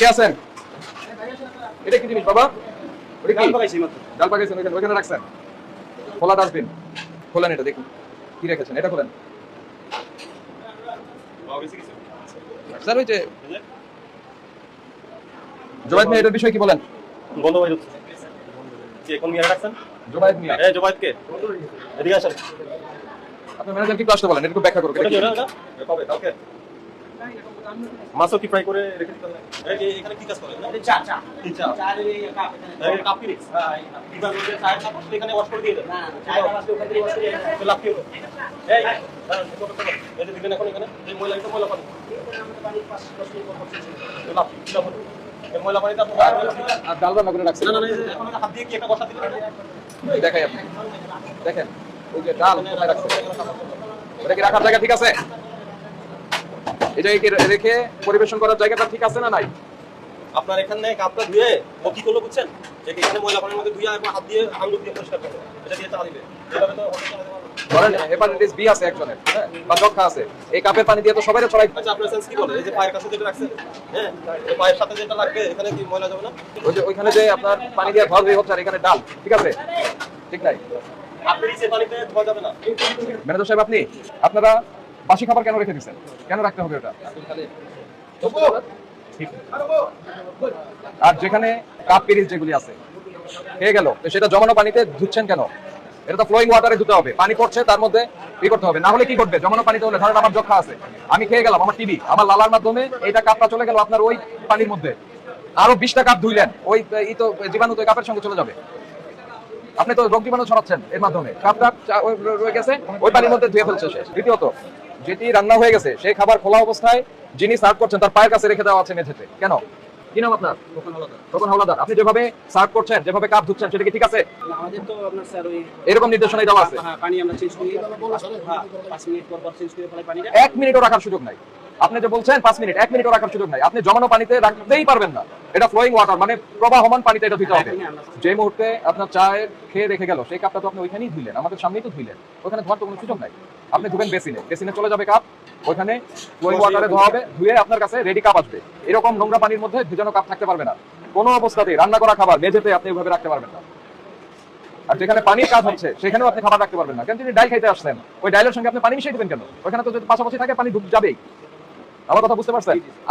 কে আছেন? এটা কি জিনিস বাবা? ওটা কি? ডাল পাকাইছি ডাল পাকাইছেন ওইখানে ওইখানে রাখছেন? খোলা ডাস্টবিন। খোলেন এটা দেখুন। কি রেখেছেন? এটা খোলেন। স্যার ওই যে জোবাইদ মিয়া এটার বিষয়ে কি বলেন? বন্ধ হয়ে যাচ্ছে। কে কোন মিয়া রাখছেন? জোবাইদ মিয়া। এই জবাইদ কে? এদিকে আসেন। আপনার ম্যানেজার কি আসতে বলেন? একটু ব্যাখ্যা করুন। কবে? কালকে? মাছও কি ফ্রাই করে রেখে দিতে হবে এই এই- এখানে কি কাজ করেন? চা চা। চা। চায়ের এই কাপ এখানে কাপ কি রিক্স বিবার মধ্যে চায়ের কাপ তো এখানে ওয়াশ করে দিয়ে দেন। না না কাপ আছে ওখান থেকে বসে তো লাভ কি হলো এই দাঁড়ান, এই কত টাকা? এই যে দিবেন এখন এখানে এই ময়লা এটা ময়লা পানি লাভ কি কি লাভ এই ময়লা পানিতে আপনি গায়ে ময়লা দিলেন। আর ডাল রান্না করে রাখছেন। না না না, এই যে এখন হাত দিয়ে কি একটা বসা দিলেন দেখাই আপনি দেখেন ওই যে ডাল রাখছেন? কি রাখার জায়গা ঠিক আছে? এটা কি রেখে পরিবেশন করার জায়গাটা ঠিক আছে না নাই? আপনার এখানে কাপটা ধুয়ে ও কি করল বুঝছেন? যে এখানে ময়লা পানির মধ্যে ধুয়ে এবং হাত দিয়ে আঙুল দিয়ে পরিষ্কার এটা দিয়ে চা দিবে। এভাবে তো হোটেল চালাতে পারবে না। ধরেন হেপাটাইটিস বি আছে একজনের হ্যাঁ? বা যক্ষা আছে। এই কাপের পানি দিয়ে তো সবাই ছড়াই আচ্ছা আপনার সেন্স কি বলে? এই যে পায়ের কাছে যেটা রাখছেন হ্যাঁ? পায়ের সাথে যেটা লাগবে এখানে কি ময়লা যাবে না? ওই যে ওইখানে যে আপনার পানি দিয়ে ধোয়া ধুই হচ্ছে আর এখানে ডাল ঠিক আছে? ঠিক নাই? আপনি নিচে পানিতে ধোয়া যাবে না। ম্যানেজার সাহেব আপনি? আপনারা বাসি খাবার কেন রেখে দিচ্ছেন কেন রাখতে হবে ওটা? আর যেখানে কাপ পিরিচ যেগুলি আছে, খেয়ে গেল সেটা জমানো পানিতে ধুচ্ছেন কেন? এটা তো ফ্লোয়িং ওয়াটারে ধুতে হবে। পানি পড়ছে, তার মধ্যে ই করতে হবে। না হলে কি করবে জমানো পানিতে হলে ধরেন আমার যক্ষা আছে, আমি খেয়ে গেলাম, আমার টিভি, আমার লালার মাধ্যমে এইটা কাপটা চলে গেল আপনার ওই পানির মধ্যে। আরও বিশটা কাপ ধুইলেন, ওই, ই তো জীবাণু তো কাপের সঙ্গে চলে যাবে। আপনি তো রোগ জীবাণু ছড়াচ্ছেন এর মাধ্যমে। কাপটা রয়ে গেছে, ওই পানির মধ্যে ধুয়ে ফেলছে সে। দ্বিতীয়ত যেটি রান্না হয়ে গেছে সেই খাবার খোলা অবস্থায় যিনি সার্ভ করছেন তার পায়ের কাছে রেখে দেওয়া আছে মেঝেতে। কেন? কি নাম আপনার? তখন হলাদার। আপনি যেভাবে সার্ভ করছেন যেভাবে কাপ ধুচ্ছেন সেটা কি ঠিক আছে? আমাদের তো আপনার স্যার ওই এরকম নির্দেশনাই দেওয়া আছে। হ্যাঁ পানি আমরা চেঞ্জ করি। হ্যাঁ মিনিট পর পর চেঞ্জ করে ফেলাই পানিটা। এক মিনিটও রাখার সুযোগ নাই। আপনি যে বলছেন পাঁচ মিনিট এক মিনিটও রাখার সুযোগ নাই। আপনি জমানো পানিতে রাখতেই পারবেন না। এটা ফ্লোয়িং ওয়াটার মানে প্রবাহমান পানিতে এটা ধুতে হবে। যে মুহূর্তে আপনার চায়ের খেয়ে রেখে গেল সেই কাপটা তো আপনি ওইখানেই ধুইলেন আমাদের সামনেই তো ধুইলেন। ওখানে ধোয়ার তো কোনো সুযোগ নাই। আপনি ধুবেন বেসিনে বেসিনে চলে যাবে কাপ ওইখানে ফ্লোয়িং ওয়াটারে ধোয়া হবে ধুয়ে আপনার কাছে রেডি কাপ আসবে। এরকম নোংরা পানির মধ্যে ভিজানো কাপ থাকতে পারবে না। কোনো অবস্থাতেই রান্না করা খাবার মেঝেতে আপনি ওইভাবে রাখতে পারবেন না। আর যেখানে পানির কাজ হচ্ছে সেখানেও আপনি খাবার রাখতে পারবেন না। কেন তিনি ডাল খাইতে আসছেন? ওই ডাইলের সঙ্গে আপনি পানি মিশিয়ে দেবেন কেন? ওইখানে তো যদি পাশাপাশি থাকে পানি ঢুক যাবেই। আমার কথা বুঝতে পারছেন?